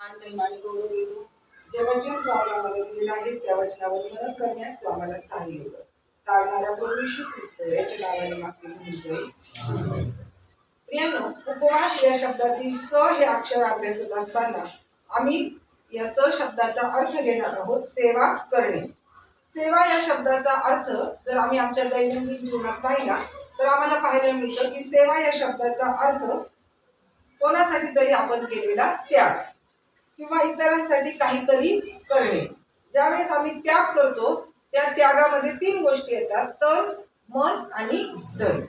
मान आणि गौरव देतो. जे वचन तू आम्हाला त्या वचनावर मरण करण्यास तो आम्हाला सहाय्य कर तारणारा प्रभू ख्रिस्त याच्या नावाने मागणी म्हणतोय प्रियानो उपवास या शब्दातील स हे अक्षर अभ्यासत असताना आम्ही या स शब्दाचा अर्थ घेणार आहोत सेवा करणे. सेवा या शब्दाचा अर्थ जर आम्ही आमच्या दैनंदिन जीवनात पाहिला तर आम्हाला पाहायला मिळतं की सेवा या शब्दाचा अर्थ कोणासाठी तरी आपण केलेला त्याग. किंवा इतरांसाठी काहीतरी करणे. ज्यावेळेस आम्ही त्याग करतो त्या त्यागामध्ये तीन गोष्टी येतात. तन मन आणि धन.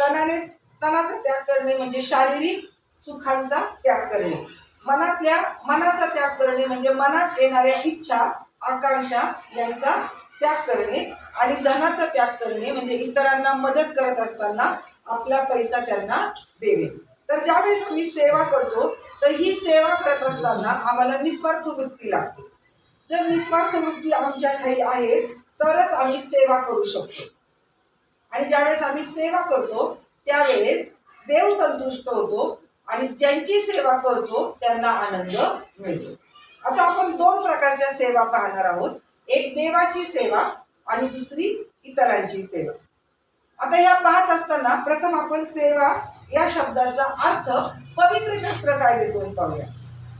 तनाने तनाचा त्याग करणे म्हणजे शारीरिक सुखांचा त्याग करणे. मनातल्या मनाचा त्याग करणे म्हणजे मनात येणाऱ्या इच्छा आकांक्षा यांचा त्याग करणे आणि धनाचा त्याग करणे म्हणजे इतरांना मदत करत असताना आपला पैसा त्यांना देणे. तर ज्यावेळेस आम्ही सेवा करतो तर ही सेवा करत असताना आम्हाला निस्वार्थ वृत्ती लागते. जर निस्वार्थ वृत्ती आमच्या ठाई आहे तरच आम्ही सेवा करू शकतो. आणि ज्यावेळेस आम्ही सेवा करतो त्यावेळेस देव संतुष्ट होतो आणि ज्यांची सेवा करतो त्यांना आनंद मिळतो. आता आपण दोन प्रकारच्या सेवा पाहणार आहोत. एक देवाची सेवा आणि दुसरी इतरांची सेवा. आता या पाहत असताना प्रथम आपण सेवा या शब्दाचा अर्थ पवित्र शास्त्र काय देतो पाहूया.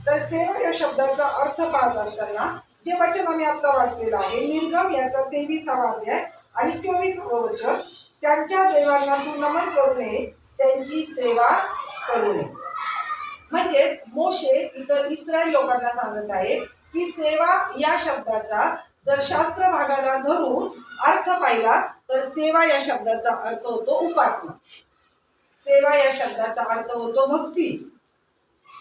तर सेवा या शब्दाचा अर्थ पाहत असताना जे वचन आम्ही आता वाचलेलं आहे निर्गम याचा तेवीसावा अध्याय आणि चोवीसावं वचन त्यांच्या देवांना तू नमन करू नये त्यांची सेवा करू नये. म्हणजेच मोशे इथं इस्रायल लोकांना सांगत आहे की सेवा या शब्दाचा जर शास्त्र भागाला धरून अर्थ पाहिला तर सेवा या शब्दाचा अर्थ होतो उपासना. सेवा या शब्दाचा अर्थ होतो भक्ती.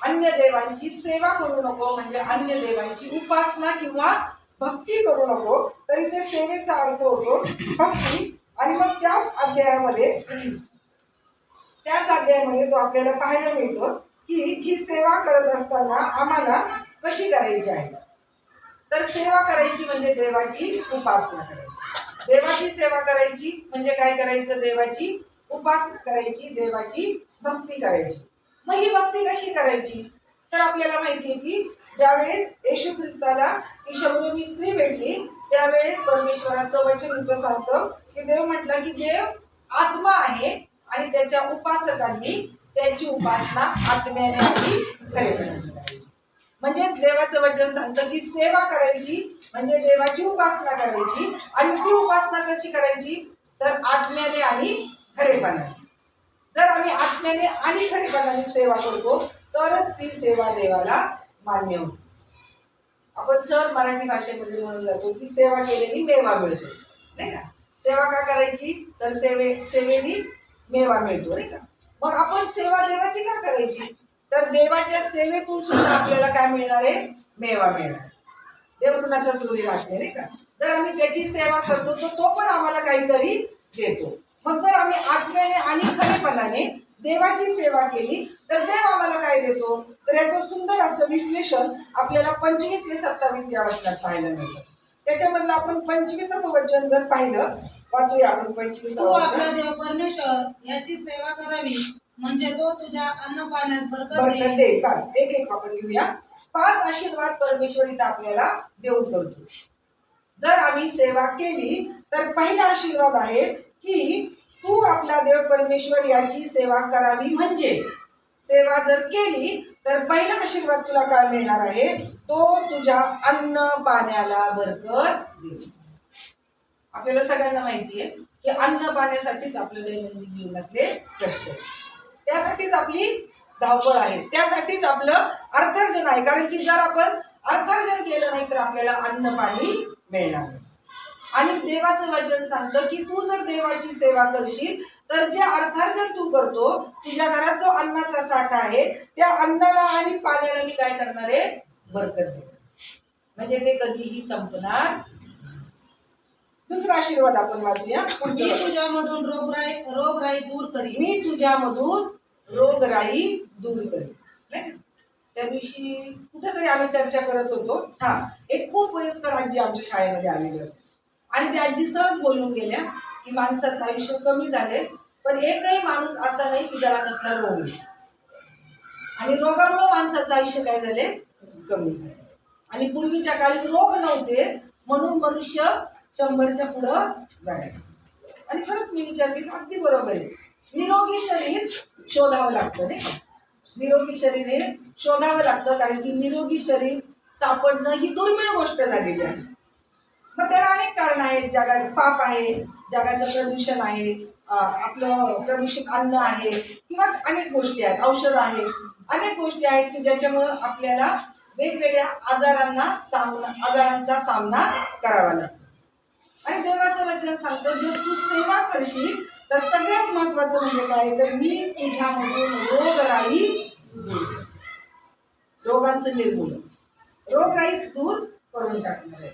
अन्य देवांची सेवा करू नको म्हणजे अन्य देवांची उपासना किंवा भक्ती करू नको तरी ते सेवेचा अर्थ होतो भक्ती. आणि मग त्याच अध्यायामध्ये त्याच अध्यायामध्ये तो आपल्याला पाहायला मिळतो की जी सेवा करत असताना आम्हाला कशी करायची आहे? तर सेवा करायची म्हणजे देवाची उपासना करायची. देवाची सेवा करायची म्हणजे काय करायचं? देवाची उपासना करायची देवाची भक्ती करायची. मग ही भक्ती कशी करायची? तर आपल्याला माहिती आहे की ज्यावेळेस येशू ख्रिस्ताला ती शबरोनी स्त्री भेटली त्यावेळेस परमेश्वराचं वचन इथं सांगतं की देव म्हटलं की देव आत्मा आहे आणि त्याच्या उपासकांनी त्याची उपासना आत्म्याने आणि करायची. म्हणजेच देवाचं वचन सांगतं की सेवा करायची म्हणजे देवाची उपासना करायची. आणि ती उपासना कशी करायची? तर आत्म्याने आणि खरेपणाने जर आम्ही आत्म्याने आणि खरेपणाने सेवा करतो तरच ती सेवा देवाला मान्य होते. आपण सर मराठी भाषेमध्ये म्हणून जातो की सेवा केलेली मेवा मिळतो. नाही का? सेवा का करायची? तर सेवे सेवेनी मेवा मिळतो नाही का? मग आपण सेवा देवाची का करायची? तर देवाच्या सेवेतून सुद्धा आपल्याला काय मिळणार? आहे मेवा मिळणार. देव कुणाचा चोरी राहते नाही का? जर आम्ही त्याची सेवा करतो तर तो पण आम्हाला काहीतरी देतो. मग जर आम्ही आत्म्याने आणि खरेपणाने देवाची सेवा केली तर देव आम्हाला काय देतो? तर याचं सुंदर असं विश्लेषण आपल्याला पंचवीस ते सत्तावीस या वचनात पाहायला मिळतं. त्याच्यामधलं आपण पंचवीसावं वचन जर पाहिलं वाचूया आपण आपला देव परमेश्वर याची सेवा करावी. म्हणजे तो तुझ्या अन्न पाण्यास बरकत देईल बस एक एक आपण घेऊया पाच आशीर्वाद परमेश्वर इथं आपल्याला देऊन करतो. जर आम्ही सेवा केली तर पहिला आशीर्वाद आहे की तू आपला देव परमेश्वर याची सेवा करावी म्हणजे. सेवा जर केली तर पहिला आशीर्वाद तुला काय मिळणार आहे? तो तुझ्या अन्न पाण्याला बरकत देईल आपल्याला सगळ्यांना माहिती आहे की अन्न पाण्यासाठीच आपल्या दैनंदिन जीवनातले कष्ट. त्यासाठीच आपली धावपळ आहे. त्यासाठीच आपलं अर्थार्जन आहे. कारण की जर आपण अर्थार्जन केलं नाही तर आपल्याला अन्न पाणी मिळणार नाही. आणि देवाचं वचन सांगतं की तू जर देवाची सेवा करशील तर जे अर्थार्जन तू करतो तुझ्या घरात जो अन्नाचा साठा आहे त्या अन्नाला आणि पाण्याला मी काय करणार आहे? बरकत देणार. म्हणजे ते कधीही संपणार दुसरा आशीर्वाद आपण वाचूया. मी. तुझ्यामधून रोगराई रोगराई दूर करीन. मी तुझ्यामधून रोगराई दूर करेन. नाही का? त्या दिवशी कुठेतरी आम्ही चर्चा करत होतो. हा एक खूप वयस्कर आजी आमच्या शाळेमध्ये आलेली होती. आणि त्या आजी सहज बोलून गेल्या की माणसाचं आयुष्य कमी झाले पण एकही माणूस असा नाही की ज्याला नसला रोग आणि रोगामुळे माणसाचं आयुष्य काय झाले कमी झाले आणि पूर्वीच्या काळी रोग नव्हते म्हणून मनुष्य शंभरच्या पुढं जायचं. आणि खरंच मी विचार केला अगदी बरोबर आहे. निरोगी शरीर शोधावं लागतं नाही निरोगी शरीर हे शोधावं लागतं कारण की निरोगी शरीर सापडणं ही दुर्मिळ गोष्ट झालेली आहे. मग त्याला अनेक कारण आहेत. जगात पाप आहे जगाचं प्रदूषण आहे आपलं प्रदूषित अन्न आहे किंवा अनेक गोष्टी आहेत. औषध आहेत अनेक गोष्टी आहेत की ज्याच्यामुळं आपल्याला वेगवेगळ्या आजारांना सामना आजारांचा सामना करावा लागतो. आणि देवाचं वचन सांगतं जर तू सेवा करशील तर सगळ्यात महत्वाचं म्हणजे काय? तर मी तुझ्यामधून रोगराई रोगांचं निर्मूलन. रोगराईच दूर करून टाकणार आहे.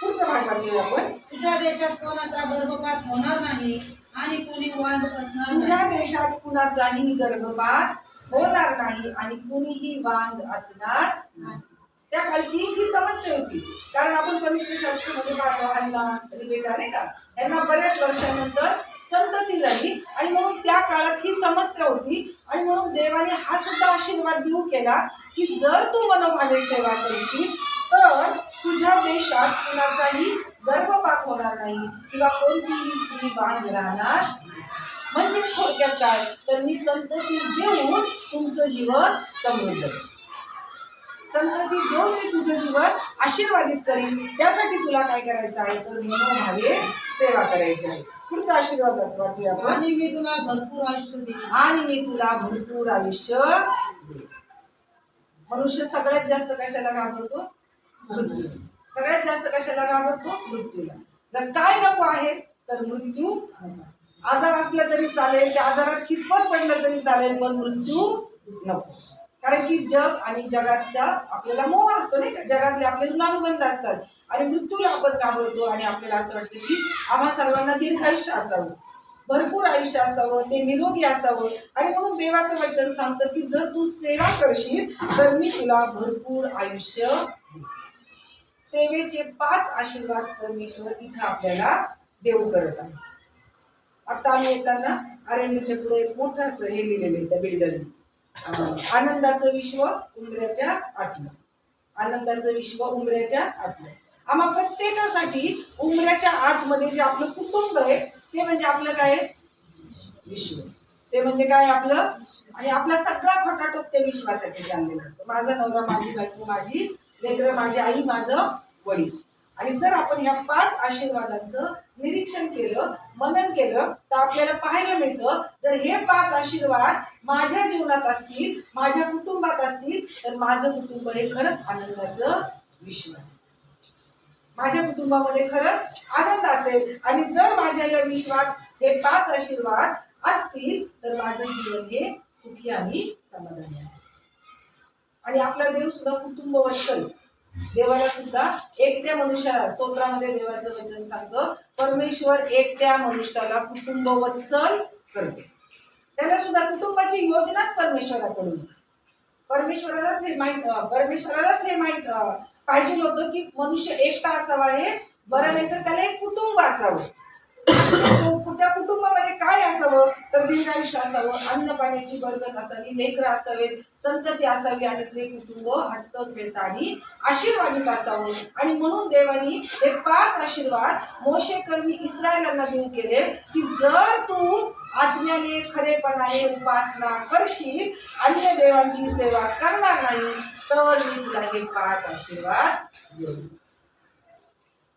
पुढचं भाग वाचूया आपण. तुझ्या देशात कोणाचा गर्भपात होणार नाही आणि कोणी वांज असणार तुझ्या देशात कुणाचाही गर्भपात होणार नाही आणि कुणीही वांज असणार नाही. त्या काळची ही समस्या होती. कारण आपण पवित्र शास्त्रामध्ये पाहतो हल्ला रिबेका नाही का? यांना बऱ्याच वर्षानंतर संतती झाली आणि म्हणून त्या काळात ही समस्या होती. आणि म्हणून देवाने हा सुद्धा आशीर्वाद देऊ केला की जर तू मनोभावे सेवा करशील तर तुझ्या देशात कुणाचाही गर्भपात होणार नाही किंवा कोणतीही स्त्री बांध राहणार म्हणजेच थोडक्यात काय? तर मी संतती देऊन तुमचं जीवन समृद्ध. संतती देऊन मी तुझं जीवन आशीर्वादित करीन. त्यासाठी तुला काय करायचं आहे? तर मनोभावे सेवा करायची आहे. पुढचा आशीर्वाद वाचूया आपण. आणि मी तुला भरपूर आयुष्य देईन. आणि मी तुला भरपूर आयुष्य देईन. मनुष्य सगळ्यात जास्त कशाला घाबरतो? मृत्यू. सगळ्यात जास्त कशाला घाबरतो? मृत्यूला. जर काय नको आहे तर मृत्यू आजार असला तरी चालेल त्या आजारात कितपत पडलं तरी चालेल पण मृत्यू नको. कारण की जग आणि जगाच्या आपल्याला मोह असतो नाही का? जगातले आपले ऋणानुबंध असतात. आणि मृत्यूला आपण घाबरतो आणि आपल्याला असं वाटतं की आम्हा सर्वांना दीर्घायुष्य असावं. भरपूर आयुष्य असावं ते निरोगी असावं. आणि म्हणून देवाचं वचन सांगतं की जर तू सेवा करशील तर मी तुला भरपूर आयुष्य सेवेचे पाच आशीर्वाद परमेश्वर इथं आपल्याला देऊ करत आहे. आता आम्ही येताना अरण्यच्या पुढे एक मोठं असं हे लिहिलेलं आहे त्या बिल्डरने आनंदाचं विश्व उमऱ्याच्या आतलं. आनंदाचं विश्व उमऱ्याच्या आतलं. आम्हा प्रत्येकासाठी उमऱ्याच्या आतमध्ये जे आपलं कुटुंब आहे ते म्हणजे आपलं काय विश्व. ते म्हणजे काय आपलं? आणि आपला सगळा खोटाटोप ते विश्वासाठी जाणलेला असतं. माझा नवरा माझी बायको माझी लेकरं माझी आई माझं वडील. आणि जर आपण ह्या पाच आशीर्वादांचं निरीक्षण केलं मनन केलं तर आपल्याला पाहायला मिळतं जर हे पाच आशीर्वाद माझ्या जीवनात असतील माझ्या कुटुंबात असतील तर माझं कुटुंब हे खरंच आनंदाचं विश्वास. माझ्या कुटुंबामध्ये खरंच आनंद असेल. आणि जर माझ्या या विश्वात हे पाच आशीर्वाद असतील तर माझं जीवन हे सुखी आणि समाधानी असेल. आणि आपला देव सुद्धा कुटुंब वत्सल देवाला सुद्धा एकट्या मनुष्याला स्तोत्रामध्ये देवाचं वचन सांगतं. परमेश्वर एकट्या मनुष्याला कुटुंब वत्सल करते. त्याला सुद्धा कुटुंबाची योजनाच परमेश्वराकडून परमेश्वरालाच हे माहीत परमेश्वरालाच हे माहीत पाहिजे होतं की मनुष्य एकटा असावा हे. बरं नाही तर त्याला एक कुटुंब असावं. त्या कुटुंबामध्ये काय असावं तर दीर्घायुष्य असावं अन्न पाण्याची बरकत असावी लेकरं असावेत संतती असावी आणि ते कुटुंब हस्त खेळता आणि आशीर्वादित असावं. आणि म्हणून देवानी हे पाच आशीर्वाद मोशेकर्मी इस्रायलांना देऊ केले की जर तू आत्म्याने खरेपणाने उपासना करशील अन्य देवांची सेवा करणार नाही तर मी तुला हे पाच आशीर्वाद देऊ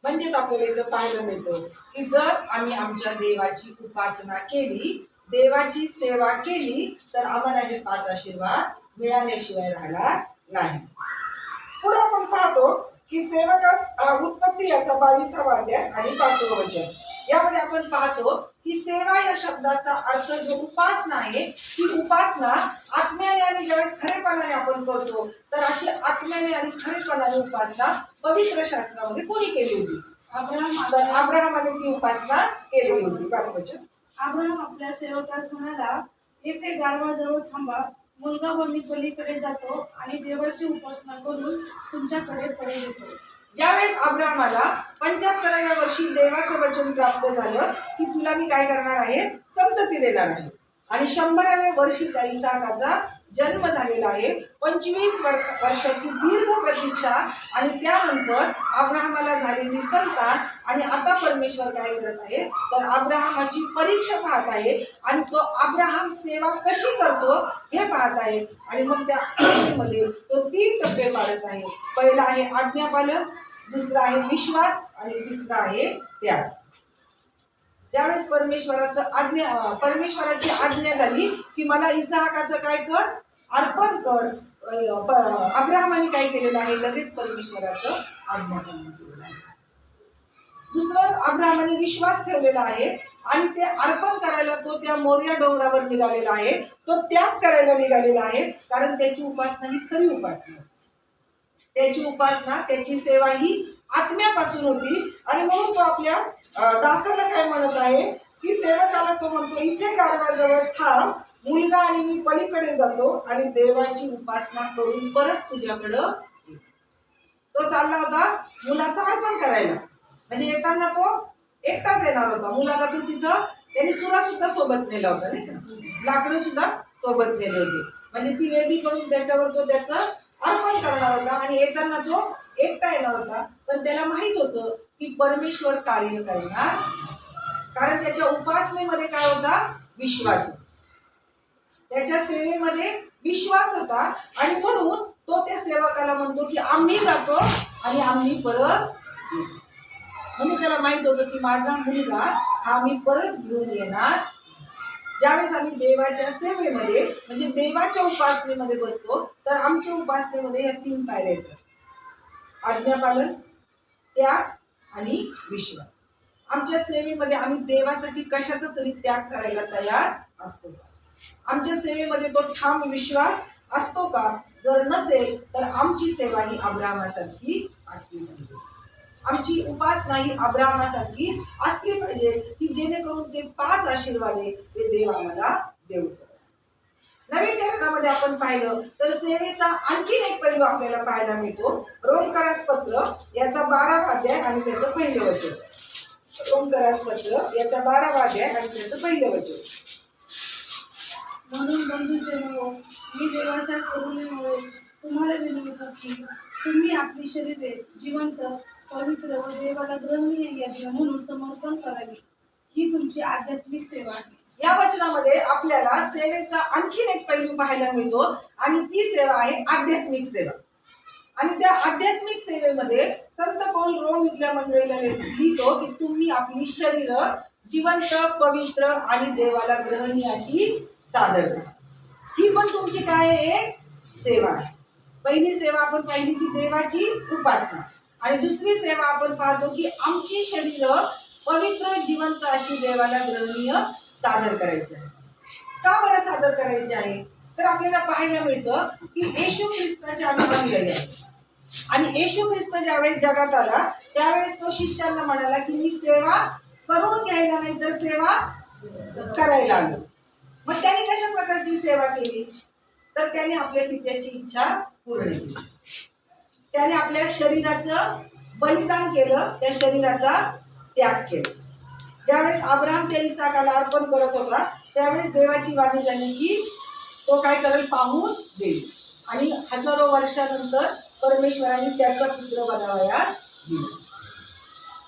म्हणजेच आपल्याला इथं पाहायला मिळतं की जर आम्ही आमच्या देवाची उपासना केली देवाची सेवा केली तर आम्हाला हे पाच आशीर्वाद मिळाल्याशिवाय राहणार नाही. पुढे आपण पाहतो की सेवकास उत्पत्ती याचा बावीसावा अध्याय आणि पाचवं वचन. यामध्ये आपण पाहतो की सेवा या शब्दाचा अर्थ जो उपासना आहे ती उपासना आत्म्याने आणि ज्यावेळेस खरेपणाने आपण करतो तर अशी आत्म्याने आणि खरेपणाने उपासना पवित्र शास्त्रामध्ये कोणी केली होती? तर अब्राहमाने ती उपासना केलेली होती. पाच वचन. अब्राहम आपल्या सेवकास म्हणाला येथे गाढवाजवळ थांबा. मुलगा व मी पलीकडे जातो आणि देवाची उपासना करून तुमच्याकडे परत येतो. ज्यावेळेस अब्राहमाला पंच्याहत्तराव्या वर्षी देवाचं वचन प्राप्त झालं की तुला मी काय करणार आहे? संतती देणार आहे. आणि शंभराव्या वर्षी त्या इसाकाचा जन्म झालेला आहे. पंचवीस वर्षाची दीर्घ प्रतीक्षा आणि त्यानंतर अब्राहमाला झालेली संतान आणि आता परमेश्वर काय करत आहे? तर अब्राहमाची परीक्षा पाहत आहे आणि तो अब्राहम सेवा कशी करतो हे पाहत आहे. आणि मग त्या सेवेमध्ये तो तीन टप्पे पाडत आहे. पहिला आहे आज्ञापालन दुसरा आहे विश्वास आणि तिसरा आहे त्याग. ज्यावेळेस परमेश्वराचं आज्ञा परमेश्वराची आज्ञा झाली की मला इसाहकाचं काय कर अर्पण कर अब्राहमाने काय केलेलं आहे? लगेच परमेश्वराचं आज्ञा केलेलं आहे. दुसरं अब्राहमाने विश्वास ठेवलेला आहे आणि ते अर्पण करायला तो त्या मोर्या डोंगरावर निघालेला आहे. तो त्याग करायला निघालेला आहे कारण त्याची उपासना ही खरी उपासना त्याची उपासना त्याची सेवा ही आत्म्यापासून होती. आणि म्हणून तो आपल्या दासाला काय म्हणत आहे की सेवकाला तो म्हणतो इथे गाढवाजवळ थांब मुलगा आणि मी पलीकडे जातो आणि देवाची उपासना करून परत तुझ्याकडं तो चालला होता मुलाचा अर्पण करायला. म्हणजे येताना तो एकटाच येणार होता. मुलाला तो तिथं त्यांनी सुरा सुद्धा सोबत नेला होता नाही का? लाकडं सुद्धा सोबत नेले होते. म्हणजे ती वेदी करून त्याच्यावर तो त्याचं अर्पण करणार होता आणि येताना तो एकटा येणार होता. पण त्याला माहीत होतं की परमेश्वर कार्य करणार. कारण त्याच्या उपासनेमध्ये काय होता? विश्वास. त्याच्या सेवेमध्ये विश्वास होता आणि म्हणून तो त्या सेवकाला म्हणतो की आम्ही जातो आणि आम्ही परत म्हणजे त्याला माहीत होतं की माझा मुलगा हा मी परत घेऊन येणार. ज्यावेळेस आम्ही देवाच्या सेवेमध्ये म्हणजे देवाच्या उपासनेमध्ये बसतो तर आमच्या उपासनेमध्ये या तीन पायऱ्या येतात. आज्ञापालन त्याग आणि विश्वास. आमच्या सेवेमध्ये आम्ही देवासाठी कशाचा तरी त्याग करायला तयार असतो आमच्या सेवेमध्ये तो ठाम विश्वास असतो का? जर नसेल तर आमची सेवा ही अब्राहमासारखी असली पाहिजे. आमची उपासना ही अब्राहमासारखी असली पाहिजे की जेणेकरून ते पाच आशीर्वाद आहे ते देव आम्हाला देऊ नवीन करारामध्ये आपण पाहिलं तर सेवेचा आणखीन एक पैलू आपल्याला पाहायला मिळतो. रोमकरास पत्र याचा बारा वाद्याय आणि त्याचं पहिलं वचन. रोमकरास पत्र याचा बारा वाद्याय आणि त्याचं पहिलं वचन. म्हणून बंधूजनो मी देवाच्या करुणेमुळे तुम्हाला विनवतो की तुम्ही आपली शरीरे जिवंत पवित्र व देवाला ग्रहणीय यज्ञ म्हणून समर्पण करावी. ही तुमची आध्यात्मिक सेवा आहे. या वचनामध्ये आपल्याला सेवेचा आणखीन एक पैलू पाहायला मिळतो आणि ती सेवा आहे आध्यात्मिक सेवा. आणि त्या आध्यात्मिक सेवेमध्ये संत पौल रोम इथल्या मंडळीला लिहितो की तुम्ही आपली शरीर जिवंत पवित्र आणि देवाला ग्रहणीय अशी सादर करा. ही पण तुमची काय आहे? सेवा आहे. पहिली सेवा आपण पाहिली की देवाची उपासना. आणि दुसरी सेवा आपण पाहतो की आमची शरीर पवित्र जिवंत अशी देवाला ग्रहणीय सादर करायची आहे. का बरं सादर करायची आहे? तर आपल्याला पाहायला मिळतं की येशू ख्रिस्ताचे आम्ही आहे आणि येशू ख्रिस्त ज्यावेळेस जगात आला त्यावेळेस तो शिष्यांना म्हणाला की मी सेवा करून घ्यायला नाही तर सेवा करायला आलो. मग त्याने कशा प्रकारची सेवा केली? तर त्याने आपल्या पित्याची इच्छा पूर्ण केली. त्याने आपल्या शरीराचं बलिदान केलं त्या शरीराचा त्याग केला. ज्यावेळेस अब्राम त्या इसाकाला अर्पण करत होता त्यावेळेस देवाची वाणी झाली की तो काय करेल? पाहून देईल. आणि हजारो वर्षानंतर परमेश्वराने त्याचा पुत्र बनावयास दिला.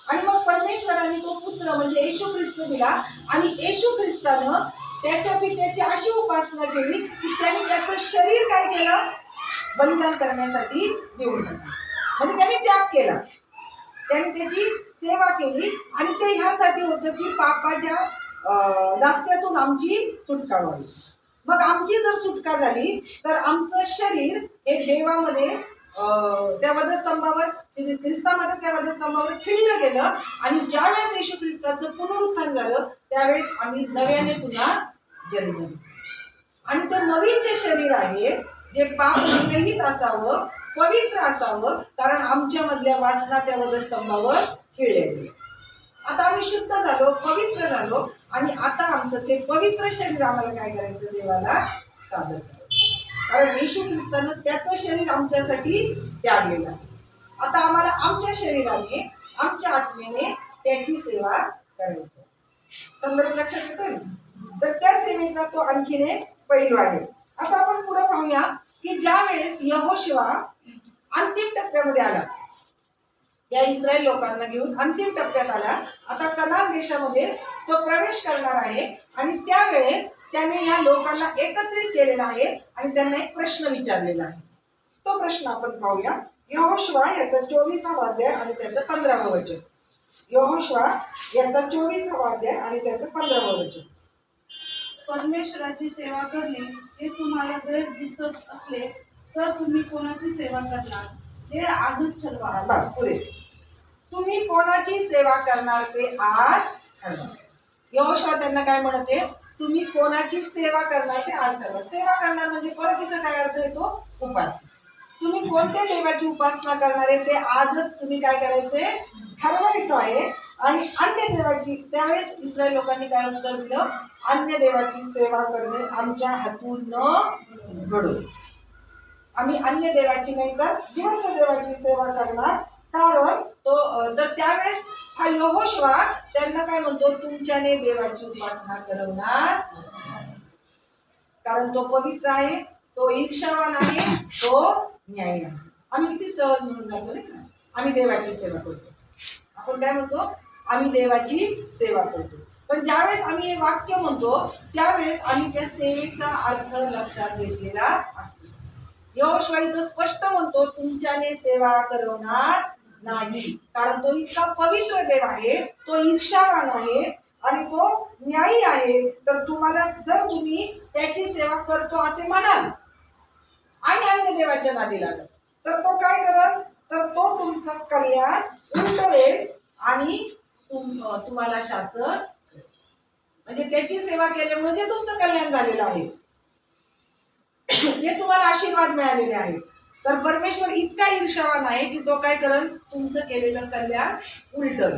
आणि मग परमेश्वराने तो पुत्र म्हणजे येशू ख्रिस्त दिला. आणि येशू ख्रिस्तानं त्याच्या पित्याची अशी उपासना केली की त्याने त्याचं शरीर काय केलं? बलिदान करण्यासाठी देऊन टाकलं. म्हणजे त्याने त्याग केला. त्याने त्याची सेवा केली. आणि ते ह्यासाठी होतं की पापाच्या दास्यातून आमची सुटका व्हावी मग आमची जर सुटका झाली तर आमचं शरीर हे देवामध्ये त्या वधस्तंभावर म्हणजे ख्रिस्तामध्ये त्या वधस्तंभावर खिळलं गेलं. आणि ज्यावेळेस येशू ख्रिस्ताचं पुनरुत्थान झालं त्यावेळेस आम्ही नव्याने पुन्हा जन्म आणि ते नवीन जे शरीर आहे जे पाप रहित असावं पवित्र असावं कारण आमच्या मधल्या वासना त्या वधस्तंभावर खेळलेली आता आम्ही शुद्ध झालो पवित्र झालो आणि आता आमचं ते पवित्र शरीर आम्हाला काय करायचं? देवाला सादर करायचं. कारण येशू ख्रिस्तानं त्याचं शरीर आमच्यासाठी त्यागलेलं आहे. आता आम्हाला आमच्या शरीराने आमच्या आत्मेने त्याची सेवा करायची आहे. संदर्भ लक्षात येतोय ना? तर त्या सेवेचा तो आणखीन एक पैलू आहे. आता आपण पुढे पाहूया की ज्या वेळेस यहोशिवा अंतिम टप्प्यामध्ये आला या इस्रायल लोकांना घेऊन अंतिम टप्प्यात आला. आता कनान देशामध्ये तो प्रवेश करणार आहे आणि त्यावेळेस त्याने या लोकांना एकत्रित केलेला आहे आणि त्यांना एक प्रश्न विचारलेला आहे. तो प्रश्न आपण पाहूया. यहोश्वा याचा चोवीसावा अध्याय आणि त्याचं पंधरावं वचन. यहोश्वा याचा चोवीसावा अध्याय आणि त्याचं पंधरावं वचन. परमेश्वराची सेवा करणे हे तुम्हाला गैर दिसत असले तर तुम्ही कोणाची सेवा करणार? हे आजच ठरवा. बस पुरे तुम्ही कोणाची सेवा करणार ते आज ठरवा. यहोशवा त्यांना काय म्हणते? तुम्ही कोणाची सेवा करणार ते आज ठरवा. सेवा करणार म्हणजे परत इथं काय अर्थ येतो? उपास तुम्ही कोणत्या देवाची उपासना करणार आहे ते आजच तुम्ही काय करायचे? ठरवायचं आहे. आणि अन्य देवाची त्यावेळेस इस्रायल लोकांनी काय उत्तर दिलं? अन्य देवाची सेवा करणे आमच्या हातून न घडून आम्ही अन्य देवाची नाही तर जिवंत देवाची सेवा करणार. कारण तो तर त्यावेळेस हा यहोशवा त्यांना काय म्हणतो? तुमच्याने देवाची उपासना करवणार. कारण तो पवित्र आहे तो ईर्षावान आहे तो न्यायी आहे. आम्ही किती सहज म्हणून जातो नाही का? आम्ही देवाची सेवा करतो. आपण काय म्हणतो? आम्ही देवाची सेवा करतो. पण ज्यावेळेस आम्ही हे वाक्य म्हणतो त्यावेळेस आम्ही त्या सेवेचा अर्थ लक्षात घेतलेला असतो. यहोशवा इथं स्पष्ट म्हणतो तुमच्याने सेवा करवणार नाही. कारण तो इतका पवित्र देव आहे तो ईर्षावान आहे आणि तो न्यायी आहे. तर तुम्हाला जर तुम्ही त्याची सेवा करतो असे म्हणाल आणि अन्य देवाच्या नादी लागल तर तो काय करत तर तो तुमचं कल्याण उलटवेल आणि तुम तुम्हाला शासन म्हणजे त्याची सेवा केल्यामुळे जे तुमचं कल्याण झालेलं आहे. जे तुम्हाला आशीर्वाद मिळालेले आहेत. तर परमेश्वर इतका ईर्षावान आहे की तो काय करल? तुमचं केलेलं कल्याण उलटल.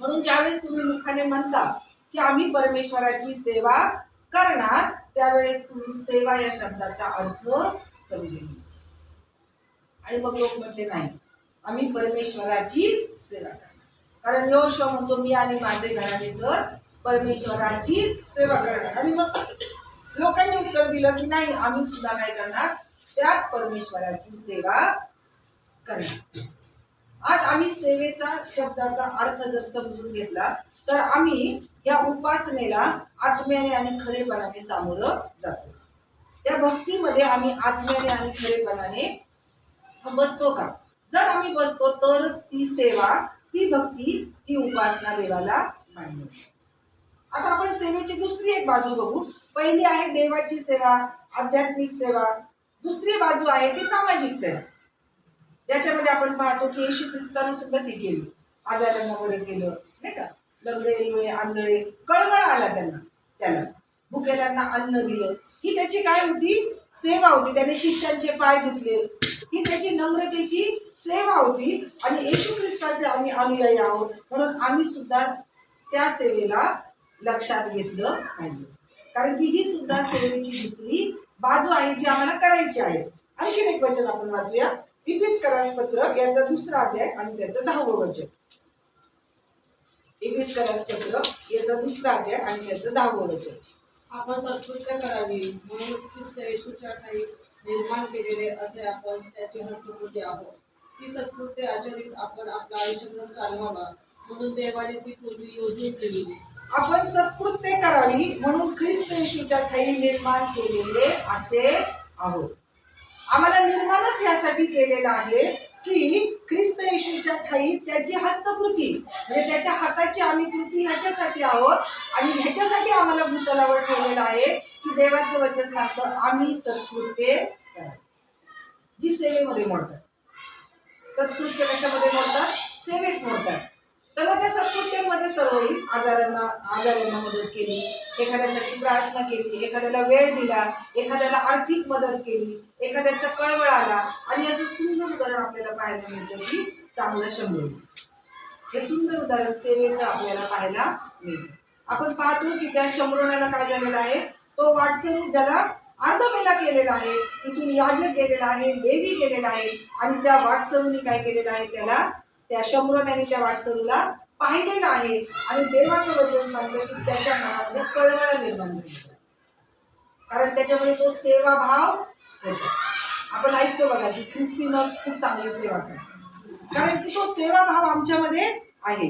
म्हणून ज्यावेळेस तुम्ही मुखाने म्हणता की आम्ही परमेश्वराची सेवा करणार त्यावेळेस तुम्ही सेवा या शब्दाचा अर्थ समजून आणि मग लोक म्हटले नाही आम्ही परमेश्वराची सेवा करणार. कारण योशवा म्हणतो मी आणि माझे घराने तर परमेश्वराचीच सेवा करणार. आणि मग लोकांनी उत्तर दिलं की नाही आम्ही सुद्धा काय करणार. त्याच परमेश्वराची सेवा करणार. आज आम्ही सेवेचा शब्दाचा अर्थ जर समजून घेतला तर आम्ही या उपासनेला आत्म्याने आणि खरेपणाने सामोरं जातो. त्या भक्तीमध्ये आम्ही आत्म्याने आणि खरेपणाने बसतो का? जर आम्ही बसतो तरच ती सेवा ती भक्ती ती उपासना देवाला मान्य आता आपण सेवेची दुसरी एक बाजू बघू. पहिली आहे देवाची सेवा आध्यात्मिक सेवा. दुसरी बाजू आहे ती सामाजिक सेवा. ज्याच्यामध्ये आपण पाहतो की येशू ख्रिस्तानं सुद्धा ती केली. आजारांना वगैरे केलं नाही का? लंगडे लुळे आंधळे कळवळ आला त्यांना त्याला. भुकेल्यांना अन्न दिलं. ही त्याची काय होती? सेवा होती. त्याने शिष्यांचे पाय धुतले. ही त्याची नम्रतेची सेवा होती. आणि येशू ख्रिस्ताचे आम्ही अनुयायी आहोत. म्हणून आम्ही सुद्धा त्या सेवेला लक्षात घेतलं पाहिजे. कारण की ही सुद्धा सेवेची दुसरी बाजू आहे जी आम्हाला करायची आहे. आणखीन एक वचन आपण वाचूया. इपिस पत्र याचा दुसरा अध्याय आणि त्याचं दहावं वचन. करास पत्र याचा दुसरा अध्याय आणि त्याचं दहावं वचन. आपण सत्कृत्य करावी म्हणून ख्रिस्त येशूच्या ठाई निर्माण केलेले असे आपण त्याची हस्तकृती आहोत. ती सत्कृत्य आचरित आपण आपला आयुष्य चालवावा म्हणून देवाने ती पूर्वी योजून ठेवली. आपण सत्कृत्य करावी म्हणून ख्रिस्त येशूच्या ठाई निर्माण केलेले असे आहोत. आम्हाला निर्माणच यासाठी केलेलं आहे की ख्रिस्त येशूच्या ठाई त्याची हस्तकृती म्हणजे त्याच्या हाताची आम्ही कृती ह्याच्यासाठी आहोत आणि ह्याच्यासाठी आम्हाला भूतलावर ठेवलेलं आहे की देवाचं वचन सांगतं आम्ही सत्कृत्य जी सेवेमध्ये मोडतात. सत्कृत्य कशामध्ये मोडतात? सेवेत मोडतात. तर मग त्या सत्कृत्यांमध्ये सर्व येईल आजारांना आजारांना मदत केली. एखाद्यासाठी प्रार्थना केली एखाद्याला वेळ दिला एखाद्याला आर्थिक मदत केली एखाद्याचा कळवळ आला आणि याचं सुंदर उदाहरण आपल्याला पाहायला मिळतं की चांगलं शंभर. हे सुंदर उदाहरण सेवेचं आपल्याला पाहायला मिळतं. आपण पाहतो की त्या शंभरोणाला काय झालेलं आहे? तो वाटसरू ज्याला अर्धमेला केलेला आहे तिथून याजक गेलेला आहे देवी गेलेला आहे आणि त्या वाटसरूनी काय केलेलं आहे? त्याला त्या शंभरोण्याने त्या वाटसरूला पाहिलेलं आहे. आणि देवाचं वचन सांगतं की त्याच्या मनामध्ये कळवळ निर्माण झाली. कारण त्याच्यामुळे तो सेवाभाव होतो. आपण ऐकतो बघा की ख्रिस्ती नर्स खूप चांगली सेवा करतात कारण की तो सेवाभाव आमच्यामध्ये आहे.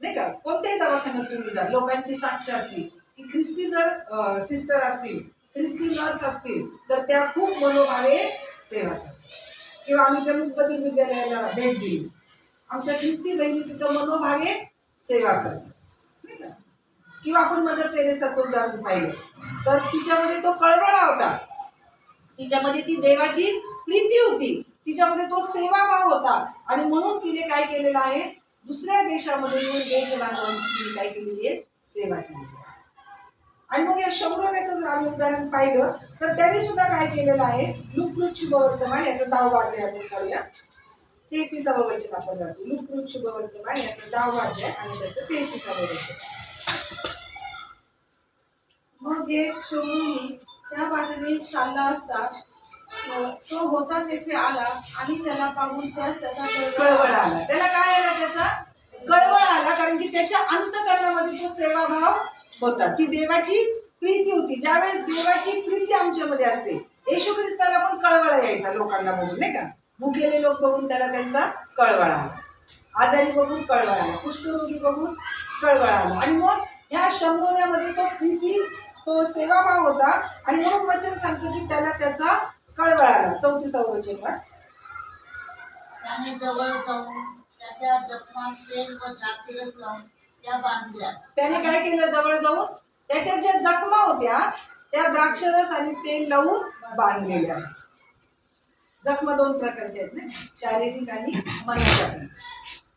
नाही का? कोणत्याही दवाखान्यात तुम्ही जा लोकांची साक्ष असतील. की ख्रिस्ती जर सिस्टर असतील ख्रिस्ती नर्स असतील तर त्या खूप मनोभावे सेवा करतात. किंवा आम्ही त्या विद्यालयाला भेट दिली. आमच्या ख्रिस्ती बहिणी तिथं मनोभावे सेवा करतात. किंवा आपण मदर तेरेसाचं उदाहरण पाहिलं तर तिच्यामध्ये तो कळवळा होता. तिच्यामध्ये ती देवाची प्रीती होती. तिच्यामध्ये तो सेवाभाव होता. आणि म्हणून तिने काय केलेलं आहे? दुसऱ्या देशामध्ये येऊन देश बांधवांची तिने काय केलेली आहे? सेवा केली आणि मग या शौरव्याचं जर आम्ही उदाहरण पाहिलं तर त्याने सुद्धा काय केलेलं आहे? लुकलुक शुभवर्तमान याचा दाव वाद्य आपण करूया. तेहतीसावं वचन आपण वाचू लुकलुक शुभवर्तमान याचा दाव वाद्य आणि त्याचं तेहतीसावं वचन मग एक शोधून त्या वाटेने चालला असता. तो- तो होता तेथे आला आणि त्याला पाहून त्यास त्याचा कळवळ आला. त्याला काय आला त्याचा? कळवळ आला. कारण की त्याच्या अंतकरणामध्ये तो सेवाभाव होता ती देवाची प्रीती होती. ज्यावेळेस देवाची प्रीती आमच्यामध्ये असते येशू ख्रिस्ताला पण कळवळा यायचा लोकांना बघून नाही का? भुकेले लोक बघून त्याला त्यांचा कळवळा आला. आजारी बघून कळवळा आला. कुष्ठरोगी बघून कळवळा आला. आणि मग ह्या शंभोण्यामध्ये तो प्रीती तो सेवाभाव होता. आणि म्हणून वचन सांगतो की त्याला त्याचा कळवळा आला. चौतीसावं वचन वाच त्याने जवळ जाऊन त्याच्या जखमात तेल व द्राक्षरस लावून त्या बांधल्या. त्याने काय केलं? जवळ जाऊन त्याच्यात ज्या जखमा होत्या त्या द्राक्षरस आणि तेल लावून बांधलेल्या. जखमा दोन प्रकारच्या आहेत ना शारीरिक आणि मनाच्या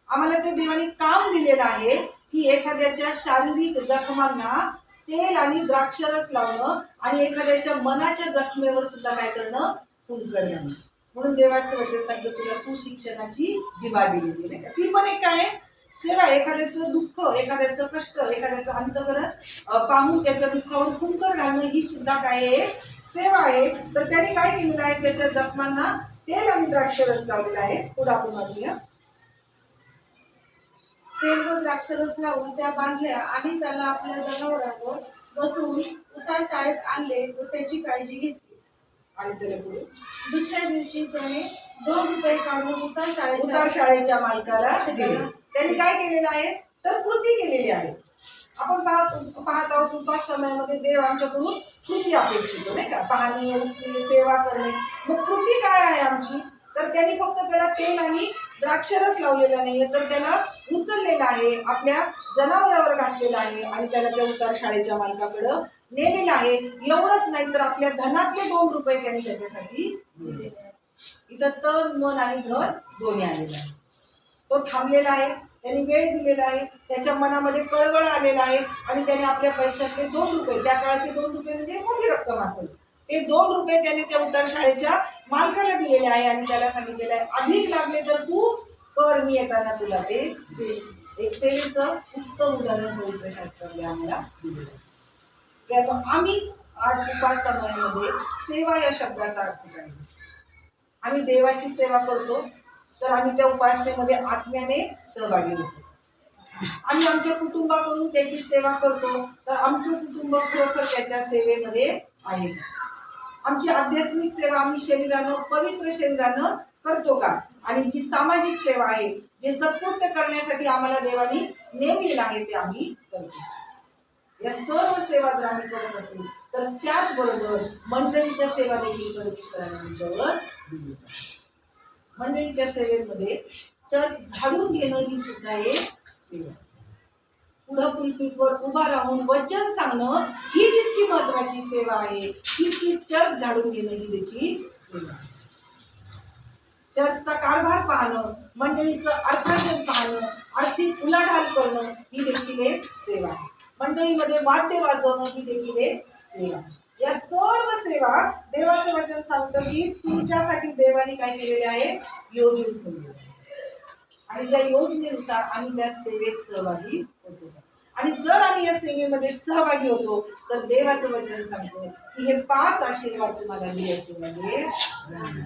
आम्हाला ते देवाने काम दिलेलं आहे की एखाद्याच्या शारीरिक जखमांना तेल आणि द्राक्षरस लावणं आणि एखाद्याच्या मनाच्या जखमेवर सुद्धा काय करणं? खून करणं. म्हणून देवाचं वचन सांगतं तुला सुशिक्षणाची जिवा दिलेली नाही का ती पण एक काय आहे? सेवा. एखाद्याचं दुःख एखाद्याचं कष्ट एखाद्याचं अंतकरण पाहून त्याच्या दुःखावर कुंकर घालणं ही सुद्धा काय आहे? सेवा आहे. तर त्याने काय केलेलं आहे? त्याच्या जखमांना तेल आणि द्राक्षरस लावलेला आहे. पुढे आपण वाचूया. तेल व द्राक्षरस लावून त्या बांधल्या आणि त्याला आपल्या जनावरांवर बसवून उतार शाळेत आणले व त्याची काळजी घेतली. आणि त्याला पुढे? दुसऱ्या दिवशी त्याने दोन रुपये काढून उतार उतार शाळेच्या शाळेच्या मालकाला दिले. त्यांनी काय केलेलं आहे? तर कृती केलेली आहे. आपण पाहत पाहत आहोत उपास समयामध्ये देव आमच्याकडून कृती अपेक्षित नाही का? पाहणे उठणे सेवा करणे. मग कृती काय आहे आमची? तर त्यांनी फक्त त्याला तेल आणि द्राक्षरस लावलेला नाहीये तर त्याला उचललेला आहे आपल्या जनावरावर घातलेला आहे आणि त्याला त्या उतार शाळेच्या मालकाकडं नेलेलं आहे. एवढंच नाही तर आपल्या धनातले दोन रुपये त्यांनी त्याच्यासाठी दिले इथं तन मन आणि धन दोन्ही आलेलं आहे. तो थांबलेला आहे. त्यांनी वेळ दिलेला आहे त्याच्या मनामध्ये कळवळ आलेला आहे आणि त्याने आपल्या पैशातले दोन रुपये त्या काळाचे दोन रुपये म्हणजे मोठी रक्कम असेल. ते दोन रुपये त्याने त्या उतार शाळेच्या मालकाला दिलेले आहे आणि त्याला सांगितलेलं आहे अधिक लागले तर तू कर मी येताना तुला ते एक्सेलचं एक सेवेचं उत्तम उदाहरण पवित्र शास्त्राने आम्हाला दिलेलं आम्ही आज उपास समयामध्ये सेवा या शब्दाचा अर्थ काय आम्ही देवाची सेवा करतो तर आम्ही त्या उपासनेमध्ये आत्म्याने सहभागी होतो. आम्ही आमच्या कुटुंबाकडून त्याची सेवा करतो. तर आमचं कुटुंब खरोखर त्याच्या सेवेमध्ये आहे. आमची आध्यात्मिक सेवा आम्ही शरीरानं पवित्र शरीरानं करतो का? आणि जी सामाजिक सेवा आहे जे सत्कृत्य करण्यासाठी आम्हाला देवानी नेमलेलं आहे ते आम्ही करतो. या सर्व सेवा जर आम्ही करत असेल तर त्याचबरोबर मंडळीच्या सेवा देखील परमेश्वराने आमच्यावर दिली मंडळीच्या सेवेमध्ये चर्च झाडून घेणं ही सुद्धा एक सेवा. पुढं पुलपीठवर उभा राहून वचन सांगणं ही जितकी महत्वाची सेवा आहे तितकी चर्च झाडून घेणं ही देखील सेवा चर्चचा कारभार पाहणं मंडळीचं अर्थार्जन पाहणं आर्थिक उलाढाल करणं ही देखील एक सेवा आहे. मंडळीमध्ये वाद्य वाजवणं ही देखील एक सेवा आहे. या सर्व सेवा देवाचं वचन सांगतं की तुमच्यासाठी देवाने काय केलेले आहे? योजून ठेवलेले आणि त्या योजनेनुसार आम्ही त्या सेवेत सहभागी होतो. आणि जर आम्ही या सेवेमध्ये सहभागी होतो तर देवाचं वचन सांगतो की हे पाच आशीर्वाद तुम्हाला दिल्याशिवाय राहणार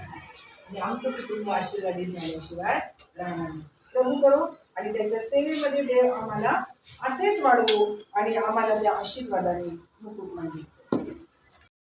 आणि आमचं कुटुंब आशीर्वादित झाल्याशिवाय राहणार प्रभू करो आणि त्याच्या सेवेमध्ये देव आम्हाला असेच वाढवू आणि आम्हाला त्या आशीर्वादाने मुकुट मानली